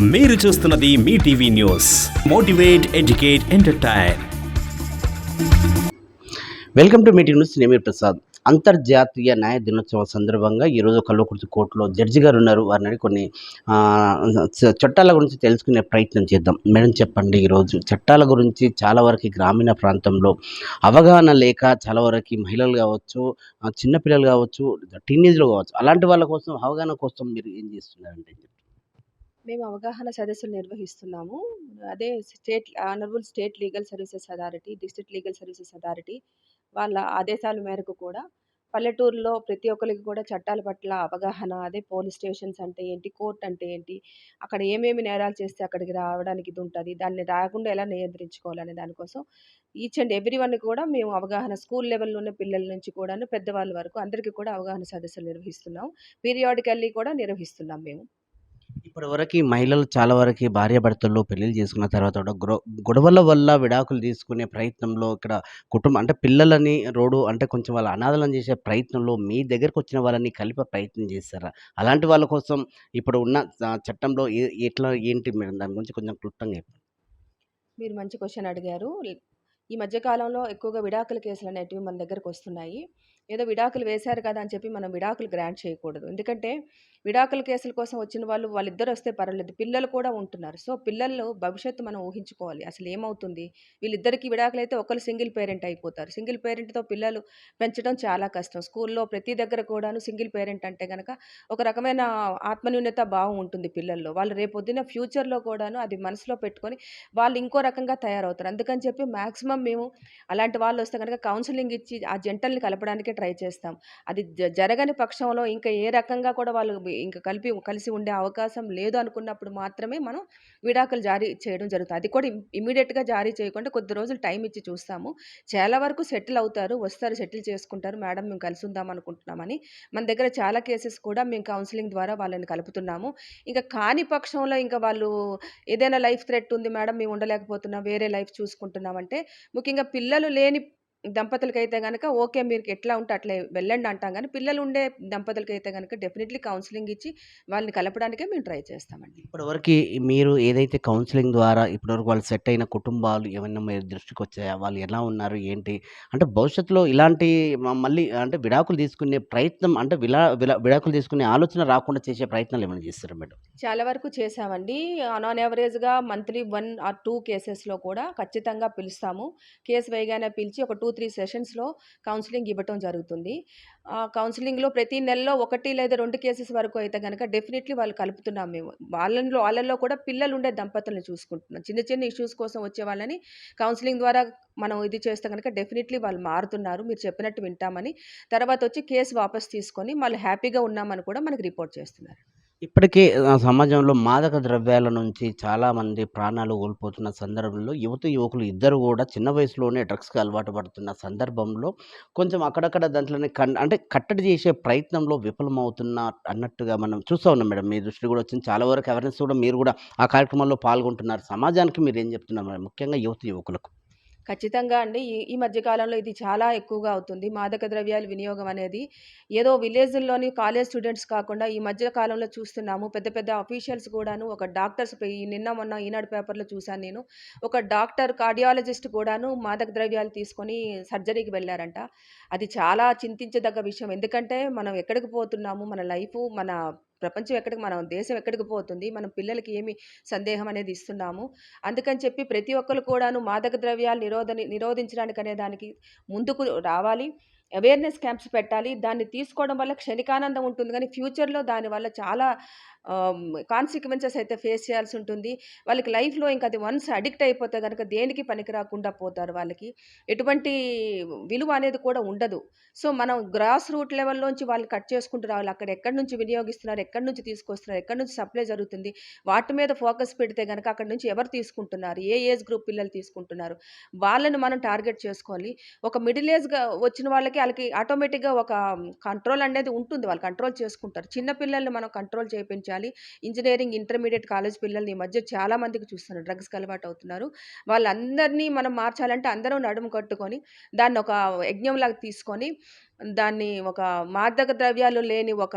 మీరు చూస్తున్నది మీ TV news. Motivate educate entertain. Welcome to meeting news నేమీర్ Prasad. అంతర్జాతీయ న్యాయ దినోత్సవం సందర్భంగా ఈరోజు కల్వకుర్తి కోర్టులో జడ్జి గారు ఉన్నారు. వారిని కొన్ని చ- చట్టాల గురించి తెలుసుకునే ప్రయత్నం చేద్దాం. మేడం చెప్పండి ఈరోజు. చట్టాల గురించి చాలా వరకు గ్రామీణ ప్రాంతంలో అవగాహన లేక చాలా వరకు మహిళలు కావచ్చు చిన్నపిల్లలు కావచ్చు టీనేజ్లో కావచ్చు అలాంటి వాళ్ళ కోసం అవగాహన కోసం మీరు ఏం చేస్తున్నారంటే మేము అవగాహన సదస్సులు నిర్వహిస్తున్నాము. అదే state honourable state legal services authority district legal services authority వాళ్ళ ఆదేశాల మేరకు కూడా పల్లెటూరులో ప్రతి ఒక్కరికి కూడా చట్టాల పట్ల అవగాహన అదే పోలీస్ స్టేషన్స్ అంటే ఏంటి కోర్ట్ అంటే ఏంటి అక్కడ ఏమేమి నేరాలు చేస్తే అక్కడికి రావడానికి ఇది ఉంటుంది దాన్ని రాకుండా ఎలా నియంత్రించుకోవాలనే దానికోసం ఈచ్ అండ్ ఎవ్రీ వన్ కూడా మేము అవగాహన స్కూల్ లెవెల్లో ఉన్న పిల్లల నుంచి కూడాను పెద్దవాళ్ళ వరకు అందరికీ కూడా అవగాహన సదస్సులు నిర్వహిస్తున్నాం పీరియాడికల్లీ కూడా నిర్వహిస్తున్నాం మేము. ఇప్పటి వరకు మహిళలు చాలా వరకు భార్యాభర్తల్లో పెళ్ళిళ్ళు చేసుకున్న తర్వాత కూడా గొడవల వల్ల విడాకులు తీసుకునే ప్రయత్నంలో ఇక్కడ కుటుంబం అంటే పిల్లలని రోడ్డు అంటే కొంచెం వాళ్ళ అనాథలను చేసే ప్రయత్నంలో మీ దగ్గరకు వచ్చిన వాళ్ళని కలిపే ప్రయత్నం చేస్తారా? అలాంటి వాళ్ళ కోసం ఇప్పుడు ఉన్న చట్టంలో ఎట్లా ఏంటి మీరు దాని గురించి కొంచెం క్లుప్తంగా చెప్పండి మీరు మంచి క్వశ్చన్ అడిగారు. ఈ మధ్యకాలంలో ఎక్కువగా విడాకుల కేసులు అనేటివి మన దగ్గరకు వస్తున్నాయి. ఏదో విడాకులు వేశారు కదా అని చెప్పి మనం విడాకులు గ్రాంట్ చేయకూడదు. ఎందుకంటే విడాకుల కేసుల కోసం వచ్చిన వాళ్ళు వాళ్ళిద్దరు వస్తే పర్వాలేదు. పిల్లలు కూడా ఉంటున్నారు. సో పిల్లలు భవిష్యత్తు మనం ఊహించుకోవాలి. అసలు ఏమవుతుంది? వీళ్ళిద్దరికి విడాకులు అయితే ఒకరు సింగిల్ పేరెంట్ అయిపోతారు. సింగిల్ పేరెంట్తో పిల్లలు పెంచడం చాలా కష్టం. స్కూల్లో ప్రతి దగ్గర కూడాను సింగిల్ పేరెంట్ అంటే కనుక ఒక రకమైన ఆత్మన్యూన్యత భావం ఉంటుంది పిల్లల్లో. వాళ్ళు రేపొద్దున ఫ్యూచర్లో కూడాను అది మనసులో పెట్టుకొని వాళ్ళు ఇంకో రకంగా తయారవుతారు. అందుకని చెప్పి మ్యాక్సిమం మేము అలాంటి వాళ్ళు వస్తే కనుక కౌన్సిలింగ్ ఇచ్చి ఆ జంటల్ని కలపడానికే ట్రై చేస్తాం. అది జరగని పక్షంలో ఇంకా ఏ రకంగా కూడా వాళ్ళు ఇంకా కలిపి కలిసి ఉండే అవకాశం లేదు అనుకున్నప్పుడు మాత్రమే మనం విడాకులు జారీ చేయడం జరుగుతుంది. అది కూడా ఇమీడియట్గా జారీ చేయకుండా కొద్ది రోజులు టైం ఇచ్చి చూస్తాము. చాలా వరకు సెటిల్ అవుతారు వస్తారు సెటిల్ చేసుకుంటారు. మేడం మేము కలిసి ఉందాం అనుకుంటున్నామని. మన దగ్గర చాలా కేసెస్ కూడా మేము కౌన్సిలింగ్ ద్వారా వాళ్ళని కలుపుతున్నాము. ఇంకా కాని పక్షంలో ఇంకా వాళ్ళు ఏదైనా లైఫ్ థ్రెట్ ఉంది మేడం మేము ఉండలేకపోతున్నాం వేరే లైఫ్ చూసుకుంటున్నామంటే ముఖ్యంగా పిల్లలు లేని దంపతులకైతే కనుక ఓకే మీరు ఎట్లా ఉంటే అట్లా వెళ్ళండి అంటాం. కానీ పిల్లలు ఉండే దంపతులకైతే కనుక డెఫినెట్లీ కౌన్సిలింగ్ ఇచ్చి వాళ్ళని కలపడానికే మేము ట్రై చేస్తామండి. ఇప్పటివరకు మీరు ఏదైతే కౌన్సిలింగ్ ద్వారా ఇప్పటివరకు వాళ్ళు సెట్ అయిన కుటుంబాలు ఏమైనా మీ దృష్టికి వచ్చాయా? వాళ్ళు ఎలా ఉన్నారు? ఏంటి? అంటే భవిష్యత్తులో ఇలాంటి మళ్ళీ అంటే విడాకులు తీసుకునే ప్రయత్నం అంటే విలా విలా- విడాకులు తీసుకునే ఆలోచన రాకుండా చేసే ప్రయత్నాలు ఏమైనా చేస్తారా మేడం? చాలా వరకు చేసామండి ఆన్ యావరేజ్గా మంత్లీ వన్ ఆర్ టూ కేసెస్లో కూడా ఖచ్చితంగా పిలుస్తాము. కేసు వేయగానే పిలిచి ఒక టూ టూ త్రీ సెషన్స్లో కౌన్సిలింగ్ ఇవ్వటం జరుగుతుంది. ఆ కౌన్సిలింగ్లో ప్రతి నెలలో ఒకటి లేదా రెండు కేసెస్ వరకు అయితే కనుక డెఫినెట్లీ వాళ్ళు కలుపుతున్నాం మేము. వాళ్ళలో వాళ్ళల్లో కూడా పిల్లలు ఉండే దంపతులను చూసుకుంటున్నాం. చిన్న చిన్న ఇష్యూస్ కోసం వచ్చే వాళ్ళని కౌన్సిలింగ్ ద్వారా మనం ఇది చేస్తే కనుక డెఫినెట్లీ వాళ్ళు మారుతున్నారు. మీరు చెప్పినట్టు వింటామని. తర్వాత వచ్చి కేసు వాపస్ తీసుకొని వాళ్ళు హ్యాపీగా ఉన్నామని కూడా మనకి రిపోర్ట్ చేస్తున్నారు. ఇప్పటికే సమాజంలో మాదక ద్రవ్యాల నుంచి చాలామంది ప్రాణాలు కోల్పోతున్న సందర్భంలో యువత యువకులు ఇద్దరు కూడా చిన్న వయసులోనే డ్రగ్స్కి అలవాటు పడుతున్న సందర్భంలో కొంచెం అక్కడక్కడ దాంట్లోనే కన్ అంటే కట్టడి చేసే ప్రయత్నంలో విఫలమవుతున్న అన్నట్టుగా మనం చూస్తూ ఉన్నాం మేడం. మీ దృష్టి కూడా వచ్చింది. చాలా వరకు అవేర్నెస్ కూడా మీరు కూడా ఆ కార్యక్రమంలో పాల్గొంటున్నారు. సమాజానికి మీరు ఏం చెప్తున్నారు? మేడం ముఖ్యంగా యువత యువకులకు. ఖచ్చితంగా అండి. ఈ ఈ మధ్యకాలంలో ఇది చాలా ఎక్కువగా అవుతుంది. మాదక ద్రవ్యాల వినియోగం అనేది ఏదో విలేజ్ల్లోని కాలేజ్ స్టూడెంట్స్ కాకుండా ఈ మధ్యకాలంలో చూస్తున్నాము. పెద్ద పెద్ద అఫీషియల్స్ కూడాను ఒక డాక్టర్స్ ఈ నిన్న మొన్న ఈనాడు పేపర్లో చూశాను నేను. ఒక డాక్టర్ కార్డియాలజిస్ట్ కూడాను మాదక ద్రవ్యాలు తీసుకొని సర్జరీకి వెళ్ళారంట. అది చాలా చింతించదగ్గ విషయం. ఎందుకంటే మనం ఎక్కడికి పోతున్నాము? మన లైఫ్ మన ప్రపంచం ఎక్కడికి మనం దేశం ఎక్కడికి పోతుంది మనం పిల్లలకి ఏమి సందేహం అనేది ఇస్తున్నాము. అందుకని చెప్పి ప్రతి ఒక్కరు కూడాను మాదక ద్రవ్యాలు నిరోధని నిరోధించడానికి అనే దానికి ముందుకు రావాలి. అవేర్నెస్ క్యాంప్స్ పెట్టాలి. దాన్ని తీసుకోవడం వల్ల క్షణికానందం ఉంటుంది. కానీ ఫ్యూచర్లో దానివల్ల చాలా కాన్సిక్వెన్సెస్ అయితే ఫేస్ చేయాల్సి ఉంటుంది. వాళ్ళకి లైఫ్లో ఇంకా అది వన్స్ అడిక్ట్ అయిపోతే కనుక దేనికి పనికి రాకుండా పోతారు వాళ్ళకి? ఎటువంటి విలువ అనేది కూడా ఉండదు. సో మనం గ్రాస్ రూట్ లెవెల్లోంచి వాళ్ళు కట్ చేసుకుంటూ రావాలి. అక్కడ ఎక్కడి నుంచి వినియోగిస్తున్నారు? ఎక్కడి నుంచి తీసుకొస్తున్నారు? ఎక్కడి నుంచి సప్లై జరుగుతుంది? వాటి మీద ఫోకస్ పెడితే కనుక అక్కడ నుంచి ఎవరు తీసుకుంటున్నారు? ఏ ఏజ్ గ్రూప్ పిల్లలు తీసుకుంటున్నారు? వాళ్ళని మనం టార్గెట్ చేసుకోవాలి. ఒక మిడిల్ ఏజ్గా వచ్చిన వాళ్ళకి వాళ్ళకి ఆటోమేటిక్గా ఒక కంట్రోల్ అనేది ఉంటుంది. వాళ్ళు కంట్రోల్ చేసుకుంటారు. చిన్న పిల్లల్ని మనం కంట్రోల్ చేయించాలి ఇంజనీరింగ్ ఇంటర్మీడియట్ కాలేజ్ పిల్లల్ని ఈ మధ్య చాలా మందికి చూస్తున్నారు. డ్రగ్స్కి అలవాటు అవుతున్నారు. వాళ్ళందరినీ మనం మార్చాలంటే అందరూ నడుము కట్టుకొని దాన్ని ఒక యజ్ఞంలాగా తీసుకొని దాన్ని ఒక మాదక ద్రవ్యాలు లేని ఒక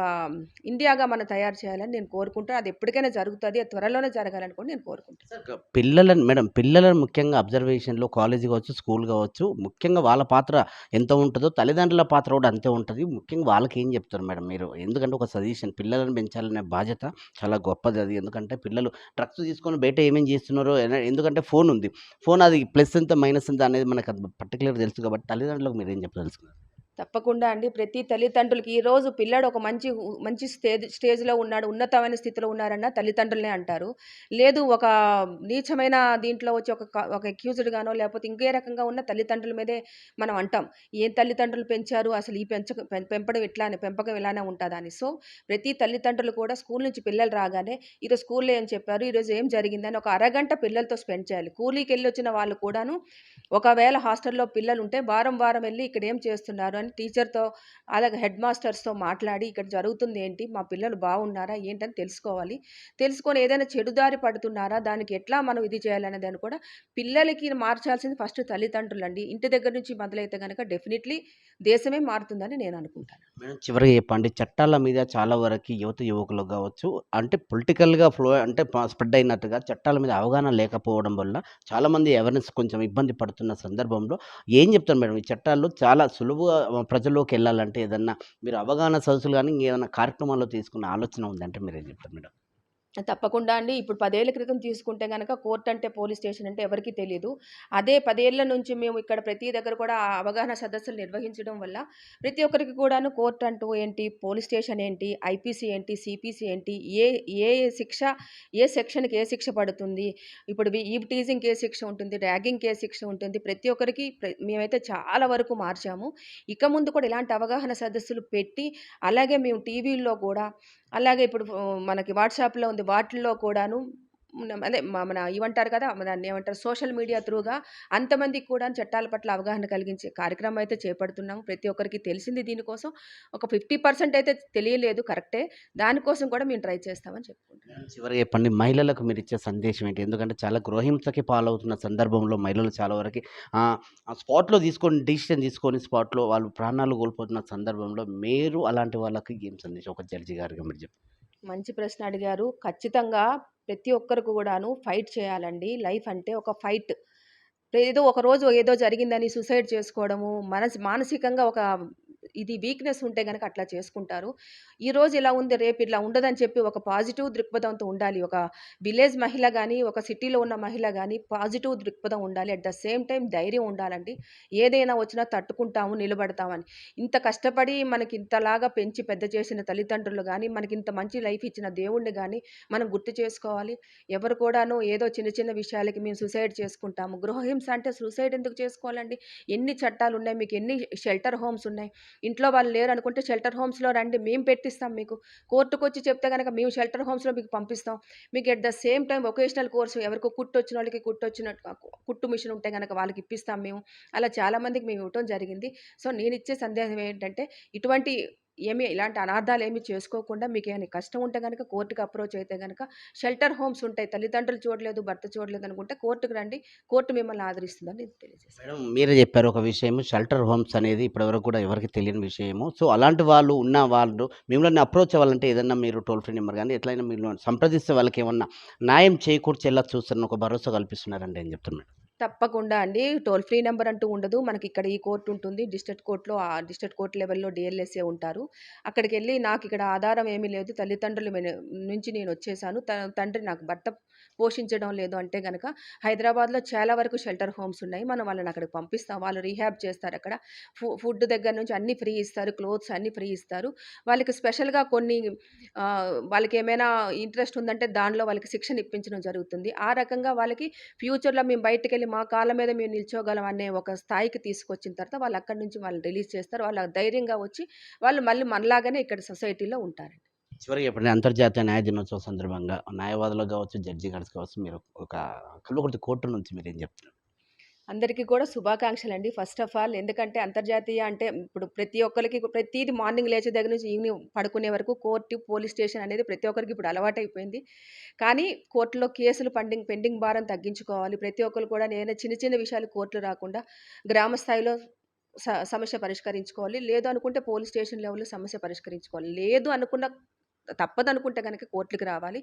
ఇండియాగా మనం తయారు చేయాలని నేను కోరుకుంటాను. అది ఎప్పటికైనా జరుగుతుంది. అది త్వరలోనే జరగాలని కూడా నేను కోరుకుంటాను. పిల్లలను మేడం పిల్లలను ముఖ్యంగా అబ్జర్వేషన్లో కాలేజీ కావచ్చు స్కూల్ కావచ్చు ముఖ్యంగా వాళ్ళ పాత్ర ఎంత ఉంటుందో తల్లిదండ్రుల పాత్ర కూడా అంతే ఉంటుంది. ముఖ్యంగా వాళ్ళకి ఏం చెప్తారు మేడం మీరు? ఎందుకంటే ఒక సజెషన్ పిల్లలను పెంచాలనే బాధ్యత చాలా గొప్పది అది. ఎందుకంటే పిల్లలు డ్రగ్స్ తీసుకొని బయట ఏమేమి చేస్తున్నారో ఎందుకంటే ఫోన్ ఉంది. ఫోన్ అది ప్లస్ ఎంత మైనస్ ఎంత అనేది మనకు పర్టికులర్ తెలుసు కాబట్టి తల్లిదండ్రులకు మీరు ఏం చెప్పదలుచుకున్నారు తప్పకుండా అండి. ప్రతి తల్లిదండ్రులకి ఈరోజు పిల్లాడు ఒక మంచి మంచి స్టేజ్ స్టేజ్లో ఉన్నాడు ఉన్నతమైన స్థితిలో ఉన్నారన్న తల్లిదండ్రులనే అంటారు. లేదు ఒక నీచమైన దీంట్లో వచ్చి ఒక ఒక accused గానో లేకపోతే ఇంకే రకంగా ఉన్న తల్లిదండ్రుల మీదే మనం అంటాం. ఏం తల్లిదండ్రులు పెంచారు? అసలు ఈ పెంచ పెంపడం ఇట్లానే పెంపకం ఇలానే ఉంటుందని సో ప్రతి తల్లిదండ్రులు కూడా స్కూల్ నుంచి పిల్లలు రాగానే ఈరోజు స్కూల్లో ఏం చెప్పారు? ఈరోజు ఏం జరిగిందని ఒక అరగంట పిల్లలతో స్పెండ్ చేయాలి. కూలీకి వెళ్ళి వచ్చిన వాళ్ళు కూడాను ఒకవేళ హాస్టల్లో పిల్లలు ఉంటే వారం వారం వెళ్ళి ఇక్కడ ఏం చేస్తున్నారు అని టీచర్తో అలాగే హెడ్ మాస్టర్స్తో మాట్లాడి ఇక్కడ జరుగుతుంది ఏంటి మా పిల్లలు బాగున్నారా ఏంటని తెలుసుకోవాలి. తెలుసుకొని ఏదైనా చెడుదారి పడుతున్నారా దానికి ఎట్లా మనం ఇది చేయాలనే దాన్ని కూడా పిల్లలకి మార్చాల్సింది ఫస్ట్ తల్లిదండ్రులు అండి ఇంటి దగ్గర నుంచి మొదలైతే కనుక డెఫినెట్లీ దేశమే మారుతుందని నేను అనుకుంటాను. మేడం చివరిగా చెప్పండి చట్టాల మీద చాలా వరకు యువత యువకులు కావచ్చు అంటే పొలిటికల్గా ఫ్లో అంటే స్ప్రెడ్ అయినట్టుగా చట్టాల మీద అవగాహన లేకపోవడం వల్ల చాలామంది అవేర్నెస్ కొంచెం ఇబ్బంది పడుతుంది పడుతున్న సందర్భంలో ఏం చెప్తాను మేడం? ఈ చట్టాల్లో చాలా సులువుగా ప్రజల్లోకి వెళ్ళాలంటే ఏదన్నా మీరు అవగాహన సదస్సులు కానీ ఏదైనా కార్యక్రమాల్లో తీసుకున్న ఆలోచన ఉందంటే మీరు ఏం చెప్తారు మేడం? తప్పకుండా అండి. ఇప్పుడు పదేళ్ళ క్రితం తీసుకుంటే కనుక కోర్ట్ అంటే పోలీస్ స్టేషన్ అంటే ఎవరికీ తెలియదు అదే పదేళ్ళ నుంచి మేము ఇక్కడ ప్రతి దగ్గర కూడా అవగాహన సదస్సులు నిర్వహించడం వల్ల ప్రతి ఒక్కరికి కూడాను కోర్ట్ అంటూ ఏంటి పోలీస్ స్టేషన్ ఏంటి ఐపీసీ ఏంటి సిపిసి ఏంటి ఏ ఏ శిక్ష ఏ సెక్షన్కి ఏ శిక్ష పడుతుంది ఇప్పుడు ఈ టీజింగ్ ఏ శిక్ష ఉంటుంది ర్యాగింగ్ ఏ శిక్ష ఉంటుంది ప్రతి ఒక్కరికి మేమైతే చాలా వరకు మార్చాము. ఇక ముందు కూడా ఇలాంటి అవగాహన సదస్సులు పెట్టి అలాగే మేము టీవీల్లో కూడా అలాగే ఇప్పుడు మనకి వాట్సాప్లో ఉంది వాటిల్లో కూడాను అదే మన ఇవంటారు కదా దాన్ని ఏమంటారు సోషల్ మీడియా త్రూగా అంతమందికి కూడా చట్టాల పట్ల అవగాహన కలిగించే కార్యక్రమం అయితే చేపడుతున్నాము. ప్రతి ఒక్కరికి తెలిసింది దీనికోసం. ఒక ఫిఫ్టీ పర్సెంట్ అయితే తెలియలేదు కరెక్టే. దానికోసం కూడా మేము ట్రై చేస్తామని చెప్పుకుంటున్నాం. చివరి చెప్పండి మహిళలకు మీరు ఇచ్చే సందేశం ఏంటి? ఎందుకంటే చాలా గృహింసకి పాలవుతున్న సందర్భంలో మహిళలు చాలా వరకు స్పాట్లో తీసుకొని డిసిషన్ తీసుకొని స్పాట్లో వాళ్ళు ప్రాణాలు కోల్పోతున్న సందర్భంలో మీరు అలాంటి వాళ్ళకి ఏం సందేశం? ఒక జడ్జి గారిగా మీరు చెప్పండి. మంచి ప్రశ్న అడిగారు. ఖచ్చితంగా ప్రతి ఒక్కరికి కూడాను ఫైట్ చేయాలండి. లైఫ్ అంటే ఒక ఫైట్. ఏదో ఒక రోజు ఏదో జరిగిందని సూసైడ్ చేసుకోవడము మనసు మానసికంగా ఒక ఇది వీక్నెస్ ఉంటే కనుక అట్లా చేసుకుంటారు. ఈ రోజు ఇలా ఉంది రేపు ఇలా ఉండదని చెప్పి ఒక పాజిటివ్ దృక్పథంతో ఉండాలి. ఒక విలేజ్ మహిళ కానీ ఒక సిటీలో ఉన్న మహిళ కానీ పాజిటివ్ దృక్పథం ఉండాలి. అట్ ద సేమ్ టైం ధైర్యం ఉండాలండి. ఏదైనా వచ్చినా తట్టుకుంటాము నిలబడతామని. ఇంత కష్టపడి మనకి ఇంతలాగా పెంచి పెద్ద చేసిన తల్లిదండ్రులు కానీ మనకి ఇంత మంచి లైఫ్ ఇచ్చిన దేవుణ్ణి కానీ మనం గుర్తు చేసుకోవాలి. ఎవరు కూడాను ఏదో చిన్న చిన్న విషయాలకి మేము సూసైడ్ చేసుకుంటాము. గృహహింస అంటే సూసైడ్ ఎందుకు చేసుకోవాలండి? ఎన్ని చట్టాలు ఉన్నాయి? మీకు ఎన్ని షెల్టర్ హోమ్స్ ఉన్నాయి? ఇంట్లో వాళ్ళు లేరు అనుకుంటే షెల్టర్ హోమ్స్లో రండి మేము పెట్టిస్తాం మీకు. కోర్టుకు వచ్చి చెప్తే కనుక మేము షెల్టర్ హోమ్స్లో మీకు పంపిస్తాం. మీకు at the same time vocational course ఎవరికో కుట్టు వచ్చిన వాళ్ళకి కుట్టు వచ్చిన కుట్టు మిషన్ ఉంటే కనుక వాళ్ళకి ఇప్పిస్తాం మేము. అలా చాలామందికి మేము ఇవ్వటం జరిగింది. సో నేను ఇచ్చే సందేహం ఏంటంటే ఇటువంటి ఏమి ఇలాంటి అనార్థాలు ఏమి చేసుకోకుండా మీకు ఏమైనా కష్టం ఉంటే కనుక కోర్టుకి అప్రోచ్ అయితే కనుక షెల్టర్ హోమ్స్ ఉంటాయి. తల్లిదండ్రులు చూడలేదు భర్త చూడలేదు అనుకుంటే కోర్టుకు రండి. కోర్టు మిమ్మల్ని ఆదరిస్తుందని తెలియజేస్తాను. మేడం మీరే చెప్పారు ఒక విషయం. షెల్టర్ హోమ్స్ అనేది ఇప్పటివరకు కూడా ఎవరికి తెలియని విషయము. సో అలాంటి వాళ్ళు ఉన్న వాళ్ళు మిమ్మల్ని అప్రోచ్ అవ్వాలంటే ఏదన్నా మీరు టోల్ ఫ్రీ నెంబర్ కానీ ఎట్లయినా మీరు సంప్రదిస్తే వాళ్ళకి ఏమన్నా న్యాయం చేకూర్చేలా చూస్తున్న ఒక భరోసా కల్పిస్తున్నారండి అని చెప్తున్నాను తప్పకుండా అండి. టోల్ ఫ్రీ నెంబర్ అంటూ ఉండదు. మనకి ఇక్కడ ఈ కోర్టు ఉంటుంది. డిస్ట్రిక్ట్ కోర్టులో ఆ డిస్ట్రిక్ట్ కోర్టు లెవెల్లో డిఎల్ఎస్ఏ ఉంటారు. అక్కడికి వెళ్ళి నాకు ఇక్కడ ఆధారం ఏమీ లేదు. తల్లిదండ్రుల నుంచి నేను వచ్చేసాను. త- తండ్రి నాకు భర్త పోషించడం లేదు అంటే కనుక హైదరాబాద్లో చాలా వరకు షెల్టర్ హోమ్స్ ఉన్నాయి. మనం వాళ్ళని అక్కడికి పంపిస్తాం. వాళ్ళు రీహాబ్ చేస్తారు అక్కడ. ఫు ఫుడ్ దగ్గర నుంచి అన్ని ఫ్రీ ఇస్తారు. క్లోత్స్ అన్ని ఫ్రీ ఇస్తారు. వాళ్ళకి స్పెషల్గా కొన్ని వాళ్ళకి ఏమైనా ఇంట్రెస్ట్ ఉందంటే దానిలో వాళ్ళకి శిక్షణ ఇప్పించడం జరుగుతుంది. ఆ రకంగా వాళ్ళకి ఫ్యూచర్లో మేము బయటకు వెళ్ళి మా కాళ్ళ మీద మేము నిల్చోగలం అనే ఒక స్థాయికి తీసుకొచ్చిన తర్వాత వాళ్ళు అక్కడి నుంచి వాళ్ళు రిలీజ్ చేస్తారు. వాళ్ళు ధైర్యంగా వచ్చి వాళ్ళు మళ్ళీ మనలాగానే ఇక్కడ సొసైటీలో ఉంటారండి. చివరికి ఎప్పుడైనా అంతర్జాతీయ న్యాయ దినోత్సవం సందర్భంగా న్యాయవాదులు కావచ్చు జడ్జి గారు కావచ్చు మీరు ఒక కల్వకుర్తి కోర్టు నుంచి మీరు ఏం చెప్తున్నారు అందరికీ కూడా శుభాకాంక్షలు అండి ఫస్ట్ ఆఫ్ ఆల్ ఎందుకంటే అంతర్జాతీయ అంటే ఇప్పుడు ప్రతి ఒక్కరికి ప్రతిదీ మార్నింగ్ లేచే దగ్గర నుంచి ఈవినింగ్ పడుకునే వరకు కోర్టు పోలీస్ స్టేషన్ అనేది ప్రతి ఒక్కరికి ఇప్పుడు అలవాటైపోయింది కానీ కోర్టులో కేసులు పెండింగ్ పెండింగ్ భారం తగ్గించుకోవాలి ప్రతి ఒక్కరు కూడా నేను చిన్న చిన్న విషయాలు కోర్టులు రాకుండా గ్రామ స్థాయిలో స సమస్య పరిష్కరించుకోవాలి. లేదు అనుకుంటే పోలీస్ స్టేషన్ లెవెల్‌లో సమస్య పరిష్కరించుకోవాలి. లేదు అనుకున్న తప్పదనుకుంటే కనుక కోర్టుకి రావాలి.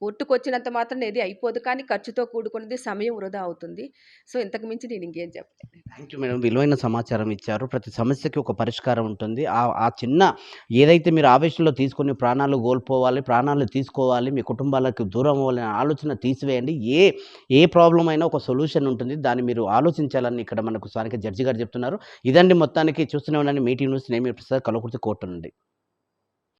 కోర్టుకు వచ్చినంత మాత్రం ఏది అయిపోదు. కానీ ఖర్చుతో కూడుకున్నది, సమయం వృధా అవుతుంది. సో, ఇంతకు మించి నేను ఇంకేం చెప్పలేదు థ్యాంక్ యూ మేడం. విలువైన సమాచారం ఇచ్చారు. ప్రతి సమస్యకి ఒక పరిష్కారం ఉంటుంది. ఆ చిన్న ఏదైతే మీరు ఆవేశంలో తీసుకొని ప్రాణాలు కోల్పోవాలి, ప్రాణాలు తీసుకోవాలి, మీ కుటుంబాలకు దూరం అవ్వాలనే ఆలోచన తీసివేయండి. ఏ ఏ ప్రాబ్లం అయినా ఒక సొల్యూషన్ ఉంటుంది. దాన్ని మీరు ఆలోచించాలని ఇక్కడ మనకు స్థానిక జడ్జి గారు చెప్తున్నారు. ఇదండి మొత్తానికి చూస్తూనే ఉండండి మీటింగ్ న్యూస్ నేను మీ ప్రసాద్ కల్వకుర్తి కోర్టు నుండి.